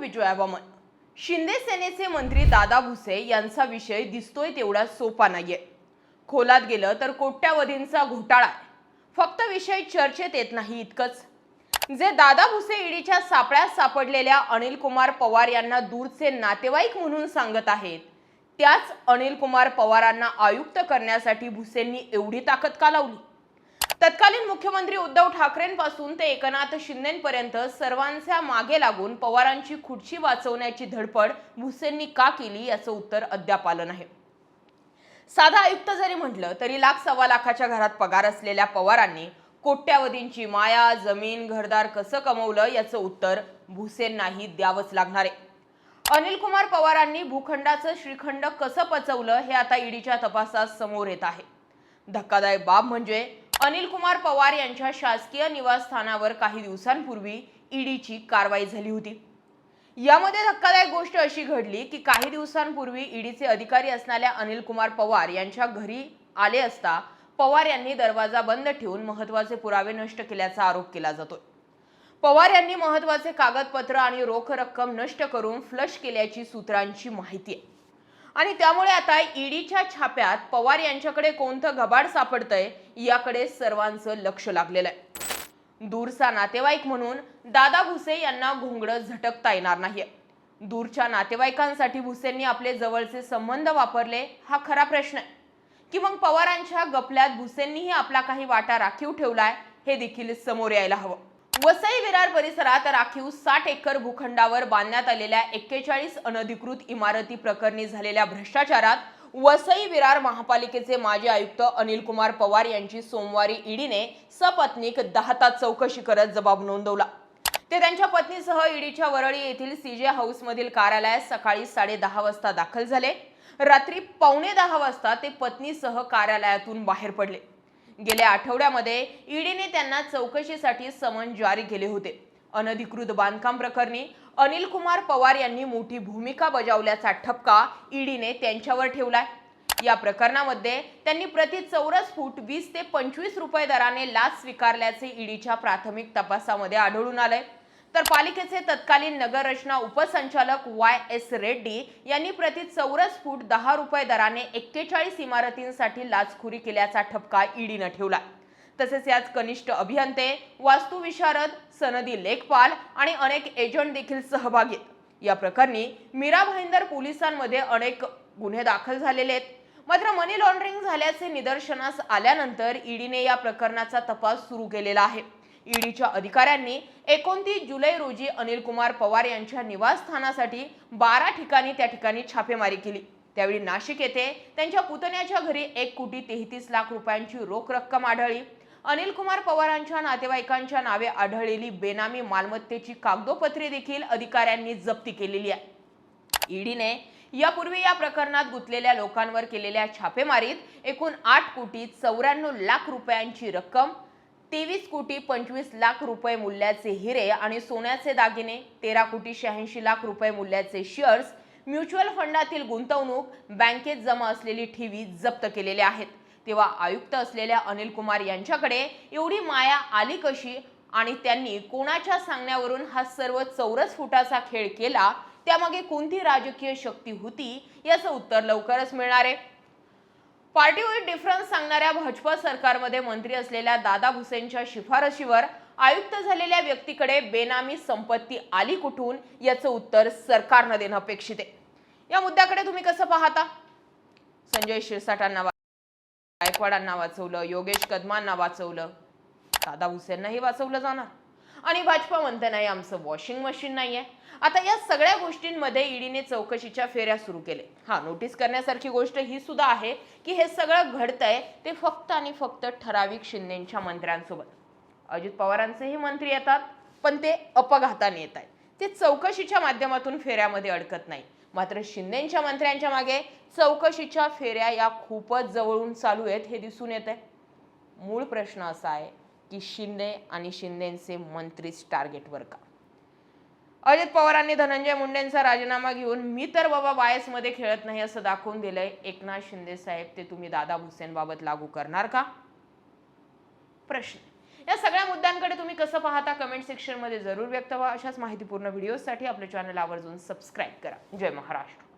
विजयावामन शिंदे सेनेचे मंत्री दादा भुसे यांचा विषय दिसतोय तेवढा सोपा नाहीये. खोलात गेलं तर कोट्यावधींचा घोटाळा आहे. फक्त विषय चर्चेत येत नाही इतकंच. जे दादा भुसे ईडीच्या सापळ्यात सापडलेल्या अनिल कुमार पवार यांना दूरचे नातेवाईक म्हणून सांगत आहेत त्याच अनिल कुमार पवारांना आयुक्त करण्यासाठी भुसेंनी एवढी ताकद का लावली? तत्कालीन मुख्यमंत्री उद्धव ठाकरेंपासून ते एकनाथ शिंदेपर्यंत सर्वांच्या मागे लागून पवारांची खुर्ची वाचवण्याची धडपड भुसेंनी का केली याचं उत्तर अद्याप आलं नाही. साधा आयुक्त जरी म्हटलं तरी लाख सव्वा लाखाच्या घरात पगार असलेल्या पवारांनी कोट्यावधींची माया जमीन घरदार कसं कमवलं याचं उत्तर भुसेंनाही द्यावंच लागणार आहे. अनिल कुमार पवारांनी भूखंडाचं श्रीखंड कसं पचवलं हे आता ईडीच्या तपासात समोर येत आहे. धक्कादायक बाब म्हणजे अनिल कुमार पवार यांच्या शासकीय निवासस्थानावर काही दिवसांपूर्वी ईडीची कारवाई झाली होती. यामध्ये धक्कादायक गोष्ट अशी घडली की काही दिवसांपूर्वी ईडीचे अधिकारी असणाऱ्या अनिल कुमार पवार यांच्या घरी आले असता पवार यांनी दरवाजा बंद ठेवून महत्त्वाचे पुरावे नष्ट केल्याचा आरोप केला जातो. पवार यांनी महत्त्वाचे कागदपत्र आणि रोख रक्कम नष्ट करून फ्लश केल्याची सूत्रांची माहिती आहे. आणि त्यामुळे आता ईडीच्या छाप्यात पवार यांच्याकडे कोणतं घबाड सापडतंय याकडे सर्वांचं लक्ष लागलेलं आहे दूरचा नातेवाईक म्हणून दादा भुसे यांना घोंगडं झटकता येणार नाहीये. दूरच्या नातेवाईकांसाठी भुसेंनी आपले जवळचे संबंध वापरले हा खरा प्रश्न आहे. की मग पवारांच्या गपल्यात भुसेंनीही आपला काही वाटा राखीव ठेवलाय हे देखील समोर यायला हवं. वसई विरार परिसरात राखीव साठ एकर भूखंडावर बांधण्यात आलेल्या एक्केचाळीस अनधिकृत इमारती प्रकरणी झालेल्या भ्रष्टाचारात वसई विरार महापालिकेचे माजी आयुक्त अनिल कुमार पवार यांची सोमवारी ईडीने सपत्नीक दहा तास चौकशी करत जबाब नोंदवला. ते त्यांच्या पत्नीसह ईडीच्या वरळी येथील सीजे हाऊसमधील कार्यालयात सकाळी साडे दहा वाजता दाखल झाले. रात्री पावणे दहा वाजता ते पत्नीसह कार्यालयातून बाहेर पडले. गेल्या आठवड्यामध्ये ईडीने त्यांना चौकशीसाठी समन जारी केले होते. अनधिकृत बांधकाम प्रकरणी अनिल कुमार पवार यांनी मोठी भूमिका बजावल्याचा ठपका ईडीने त्यांच्यावर ठेवलाय. या प्रकरणामध्ये त्यांनी प्रति चौरस फूट वीस ते पंचवीस रुपये दराने लाच स्वीकारल्याचे ईडीच्या प्राथमिक तपासामध्ये आढळून आलंय. तर पालिकेचे तत्कालीन नगररचना उपसंचालक वाय एस रेड्डी यांनी प्रति चौरस फूट दहा रुपये दराने एक्केचाळीस इमारतींसाठी लाचखोरी केल्याचा ठपका ईडीनं ठेवला तसेच यात कनिष्ठ अभियंते वास्तुविशारद सनदी लेखपाल आणि अनेक एजंट देखील सहभागी आहेत. या प्रकरणी मीरा भाईंदर पोलिसांमध्ये अनेक गुन्हे दाखल झालेले आहेत. मात्र मनी लॉन्ड्रिंग झाल्याचे निदर्शनास आल्यानंतर ईडीने या प्रकरणाचा तपास सुरू केलेला आहे. ईडीच्या अधिकाऱ्यांनी एकोणतीस जुलै रोजी अनिल कुमार पवार यांच्या निवासस्थानासाठी बारा ठिकाणी त्या ठिकाणी छापेमारी केली. त्यावेळी नाशिक येथे त्यांच्या पुतण्याच्या घरी एक कोटी तेहतीस लाख रुपयांची रोख रक्कम आढळली. अनिल कुमार पवारांच्या नातेवाईकांच्या नावे आढळलेली बेनामी मालमत्तेची कागदोपत्रे देखील अधिकाऱ्यांनी जप्ती केलेली आहे. ईडीने यापूर्वी या प्रकरणात गुंतलेल्या लोकांवर केलेल्या छापेमारीत एकूण आठ कोटी चौऱ्याण्णव लाख रुपयांची रक्कम तेवीस कोटी पंचवीस लाख रुपये मूल्याचे हिरे आणि सोन्याचे दागिने तेरा कोटी शहाऐंशी लाख रुपये मूल्याचे शेअर्स म्युच्युअल फंडातील गुंतवणूक बँकेत जमा असलेली ठेवी जप्त केलेल्या आहेत. तेव्हा आयुक्त असलेल्या अनिल कुमार यांच्याकडे एवढी माया आली कशी? आणि त्यांनी कोणाच्या सांगण्यावरून हा सर्व चौरस फुटाचा खेळ केला? त्यामागे कोणती राजकीय शक्ती होती? याचं उत्तर लवकरच मिळणार आहे. पार्टी विथ डिफरन्स सांगणाऱ्या भाजपा सरकारमध्ये मंत्री असलेल्या दादा भुसेंच्या शिफारशीवर आयुक्त झालेल्या व्यक्तीकडे बेनामी संपत्ती आली कुठून? याचं उत्तर सरकारनं देणं अपेक्षित आहे. या मुद्द्याकडे तुम्ही कसं पाहता? संजय शिरसाटांना गायकवाडांना वाचवलं योगेश कदमांना वाचवलं. दादा भुसेंनाही वाचवलं जाणार. आणि भाजपा म्हणते नाही आमचं वॉशिंग मशीन नाहीये. आता या सगळ्या गोष्टींमध्ये ईडीने चौकशीच्या फेऱ्या सुरू केले हा नोटीस करण्यासारखी गोष्ट ही सुद्धा आहे की हे सगळं घडतंय ते फक्त आणि फक्त ठराविक शिंदेच्या मंत्र्यांसोबत. अजित पवारांचेही मंत्री येतात पण ते अपघाताने येत आहेत ते चौकशीच्या माध्यमातून फेऱ्यामध्ये अडकत नाही मात्र शिंदेच्या मंत्र्यांच्या मागे चौकशीच्या फेऱ्या या खूपच जवळून चालू आहेत हे दिसून येत आहे मूळ प्रश्न असा आहे की शिंदे आणि शिंदेचे मंत्रीच टार्गेटवर का? अजित पवारांनी धनंजय मुंडेंचा राजीनामा घेऊन मी तर बाबा बायसमध्ये खेळत नाही असं दाखवून दिलंय. एकनाथ शिंदे साहेब ते तुम्ही दादा भुसेंबाबत लागू करणार का? प्रश्न. या सगळ्या मुद्द्यांकडे तुम्ही कसं पाहता कमेंट सेक्शनमध्ये जरूर व्यक्त व्हा. अशाच माहितीपूर्ण व्हिडिओसाठी आपलं चॅनल आवर्जून सबस्क्राईब करा. जय महाराष्ट्र.